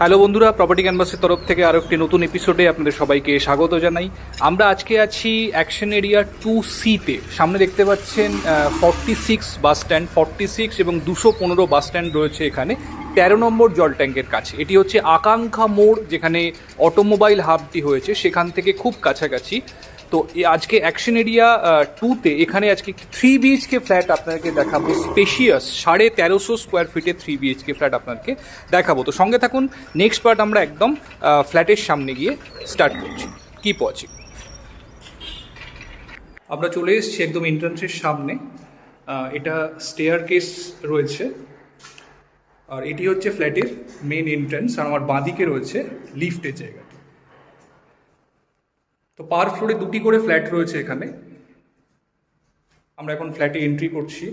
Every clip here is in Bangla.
হ্যালো বন্ধুরা প্রপার্টি ক্যানভাসের তরফ থেকে আরও একটি নতুন এপিসোডে আপনাদের সবাইকে স্বাগত জানাই। আমরা আজকে আছি অ্যাকশন এরিয়া টু সিতে সামনে দেখতে পাচ্ছেন forty six bus stand forty six এবং দুশো পনেরো বাস স্ট্যান্ড রয়েছে এখানে। তেরো নম্বর জল ট্যাঙ্কের কাছে। এটি হচ্ছে আকাঙ্ক্ষা মোড়, যেখানে অটোমোবাইল হাবটি হয়েছে। সেখান থেকে খুব কাছাকাছি। তো আজকে অ্যাকশন এরিয়া টুতে এখানে আজকে থ্রি বিএইচকে ফ্ল্যাট আপনাকে দেখাবো স্পেশিয়াস সাড়ে তেরোশো স্কোয়ার ফিটে থ্রি বিএইচকে ফ্ল্যাট আপনাকে দেখাবো। তো সঙ্গে থাকুন নেক্সট পার্ট আমরা একদম ফ্ল্যাটের সামনে গিয়ে স্টার্ট করছি। কিপ ওয়াচিং আমরা চলে এসেছি একদম এন্ট্রান্সের সামনে। এটা স্টেয়ার কেস রয়েছে। আর এটি হচ্ছে ফ্ল্যাটের মেন এন্ট্রান্স আর আমার বাঁদিকে রয়েছে লিফটের জায়গা তো পার ফ্লোরে দুটি করে ফ্ল্যাট রয়েছে এখানে। আমরা এখন ফ্ল্যাটে এন্ট্রি করছি।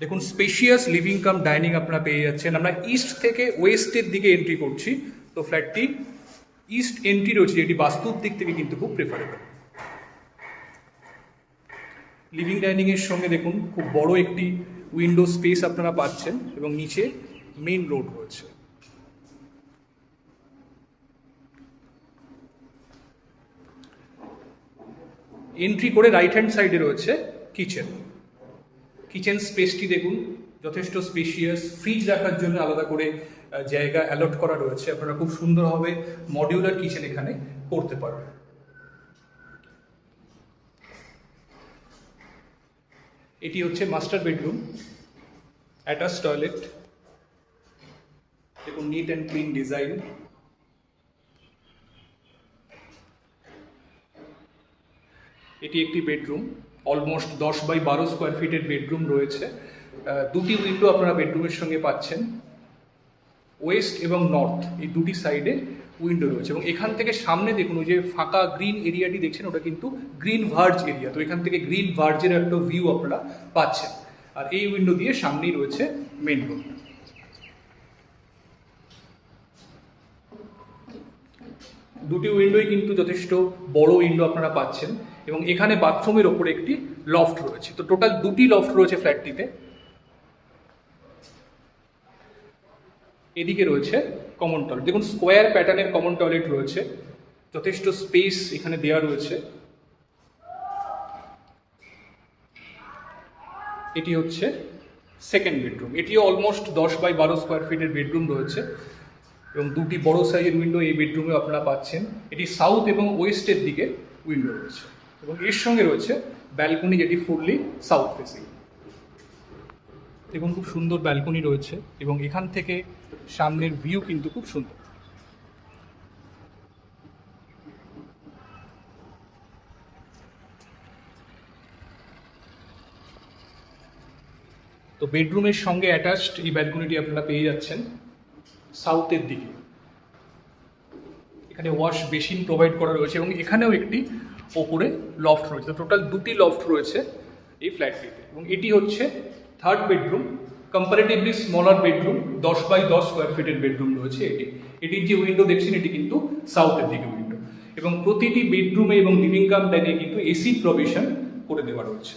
দেখুন স্পেশিয়াস লিভিং কাম ডাইনিং আপনারা পেয়ে যাচ্ছেন। আমরা ইস্ট থেকে ওয়েস্টের দিকে এন্ট্রি করছি। তো ফ্ল্যাটটি ইস্ট এন্ট্রি রয়েছে, যেটি বাস্তুর দিক থেকে কিন্তু খুব প্রেফারেবল লিভিং ডাইনিং এর সঙ্গে দেখুন, খুব বড় একটি উইন্ডো স্পেস আপনারা পাচ্ছেন এবং নিচে মেইন রোড রয়েছে। এন্ট্রি করে রাইট হ্যান্ড সাইডে রয়েছে কিচেন কিচেন স্পেসটি দেখুন, যথেষ্ট স্পেশিয়াস ফ্রিজ রাখার জন্য আলাদা করে জায়গা অ্যালট করা রয়েছে। আপনারা খুব সুন্দরভাবে মডিউলার কিচেন এখানে করতে পারবেন। এটি হচ্ছে মাস্টার বেডরুম অ্যাটাচ টয়লেট দেখুন নিট অ্যান্ড ক্লিন ডিজাইন এটি একটি বেডরুম অলমোস্ট দশ বাই বারো স্কোয়ার ফিটের বেডরুম রয়েছে। দুটি উইন্ডো আপনারা বেডরুমের সঙ্গে পাচ্ছেন। ওয়েস্ট এবং নর্থ এই দুটি সাইডে উইন্ডো রয়েছে এবং এখান থেকে সামনে দেখুন, ওই যে ফাঁকা গ্রিন এরিয়াটি দেখছেন, ওটা কিন্তু গ্রিন ভার্জ এরিয়া তো এখান থেকে গ্রিন ভার্জের একটা ভিউ আপনারা পাচ্ছেন। আর এই উইন্ডো দিয়ে সামনেই রয়েছে মেন রোড দুটি উইন্ডোই কিন্তু যথেষ্ট বড় উইন্ডো আপনারা পাচ্ছেন এবং এখানে বাথরুমের ওপরে একটি লফট রয়েছে। তো টোটাল দুটি লফট রয়েছে ফ্ল্যাটটিতে এদিকে রয়েছে কমন টয়লেট দেখুন স্কোয়ার প্যাটার্নের কমন টয়লেট রয়েছে। যথেষ্ট স্পেস এখানে দেওয়া রয়েছে। এটি হচ্ছে সেকেন্ড বেডরুম এটিও অলমোস্ট দশ বাই বারো স্কোয়ার ফিটের বেডরুম রয়েছে। এবং দুটি বড় সাইজের উইন্ডো এই বেডরুমে আপনারা পাচ্ছেন। এটি সাউথ এবং ওয়েস্টের দিকে উইন্ডো রয়েছে এবং এর সঙ্গে রয়েছে ব্যালকনি যেটি ফুললি সাউথ ফেসিং এবং খুব সুন্দর ব্যালকনি রয়েছে এবং এখান থেকে সামনের ভিউ কিন্তু খুব সুন্দর। তো বেডরুমের সঙ্গে অ্যাটাচড এই ব্যালকনিটি আপনারা পেয়ে যাচ্ছেন। সাউথের দিকে। এখানে ওয়াশ বেসিন প্রোভাইড করা রয়েছে এবং এখানেও একটি ওপরে লফট রয়েছে। টোটাল দুটি লফট রয়েছে এই ফ্ল্যাটটিতে এবং এটি হচ্ছে third bedroom comparatively smaller bedroom দশ বাই দশ স্কোয়ার ফিটের বেডরুম রয়েছে এটি। এটির যে উইন্ডো দেখছেন, এটি কিন্তু সাউথের দিকে উইন্ডো এবং প্রতিটি বেডরুমে এবং লিভিং কাম ডাইনে কিন্তু এসি প্রভিশন করে দেওয়া রয়েছে।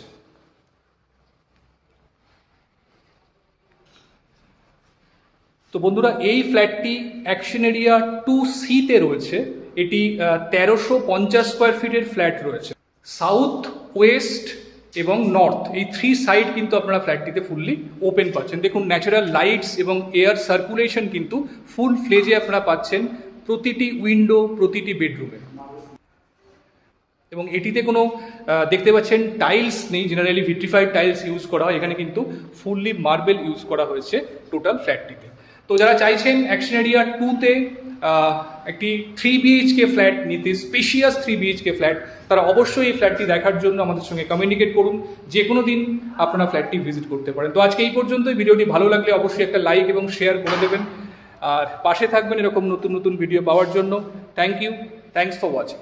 তো বন্ধুরা, এই ফ্ল্যাটটি অ্যাকশন এরিয়া টু সিতে রয়েছে। এটি তেরোশো পঞ্চাশ স্কোয়ার ফিটের ফ্ল্যাট রয়েছে। সাউথ ওয়েস্ট এবং নর্থ এই থ্রি সাইড কিন্তু আপনারা ফ্ল্যাটটিতে ফুললি ওপেন পাচ্ছেন। দেখুন ন্যাচারাল লাইটস এবং এয়ার সার্কুলেশন কিন্তু ফুল ফ্লেজে আপনারা পাচ্ছেন প্রতিটি উইন্ডো প্রতিটি বেডরুমে এবং এটিতে কোনো দেখতে পাচ্ছেন টাইলস নেই জেনারেলি ভিট্রিফাইড টাইলস ইউজ করা হয়। এখানে কিন্তু ফুললি মার্বেল ইউজ করা হয়েছে টোটাল ফ্ল্যাটটিতে তো যারা চাইছেন অ্যাকশন এরিয়া টুতে একটি থ্রি বিএইচকে ফ্ল্যাট নিতে স্পেশিয়াস থ্রি বিএইচকে ফ্ল্যাট তারা অবশ্যই এই ফ্ল্যাটটি দেখার জন্য আমাদের সঙ্গে কমিউনিকেট করুন। যে কোনো দিন আপনারা ফ্ল্যাটটি ভিজিট করতে পারেন। তো আজকে এই পর্যন্তই। ভিডিওটি ভালো লাগলে অবশ্যই একটা লাইক এবং শেয়ার করে দেবেন। আর পাশে থাকবেন এরকম নতুন নতুন ভিডিও পাওয়ার জন্য। Thank you thanks for watching